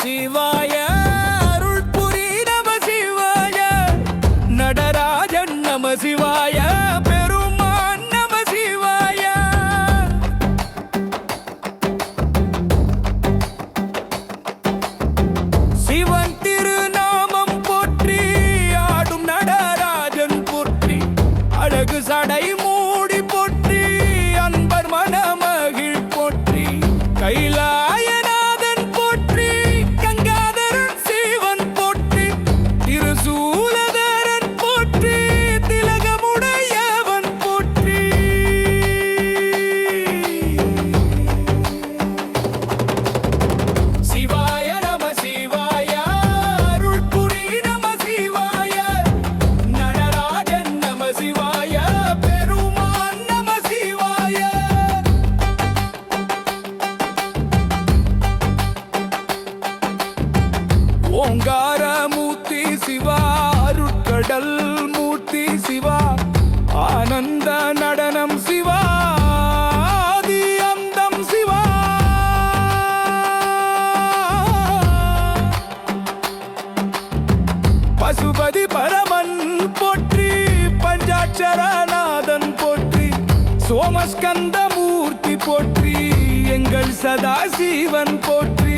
சிவாய அருள் புரி நம சிவாய. நடராஜன் நம சிவாய பெருமான் நம சிவாய. சிவன் திருநாமம் போற்றி ஆடும் நடராஜன் போற்றி. அழகு சடை மூடி போற்றி அன்பர் மனமகிழ் போற்றி. கைலா சிவா அருட்கடல் மூர்த்தி சிவா ஆனந்த நடனம் சிவா அந்தம் சிவா. பசுபதி பரமன் போற்றி பஞ்சாட்சரநாதன் போற்றி சோமஸ்கந்த மூர்த்தி போற்றி எங்கள் சதாசிவன் போற்றி.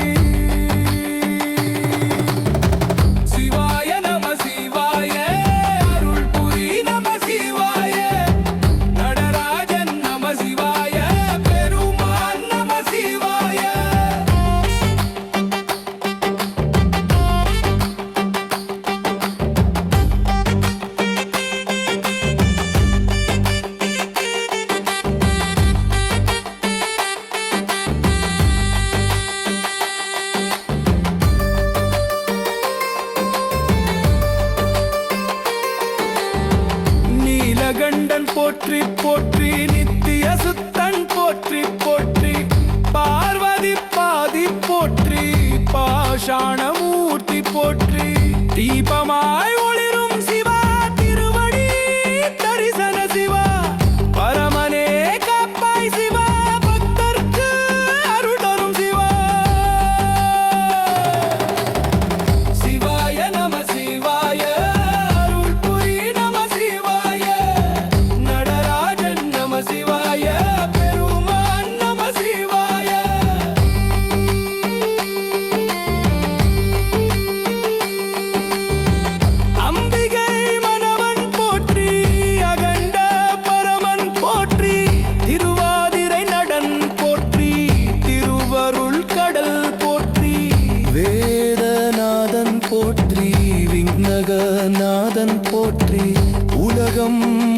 கண்டன் போற்றி போற்றி நித்திய சுத்தன் போற்றி போற்றி. பார்வதி பாதி போற்றி பாஷாணமூர்த்தி போற்றி. தீபமாய் விண்ணகநாதன் போற்றி உலகம்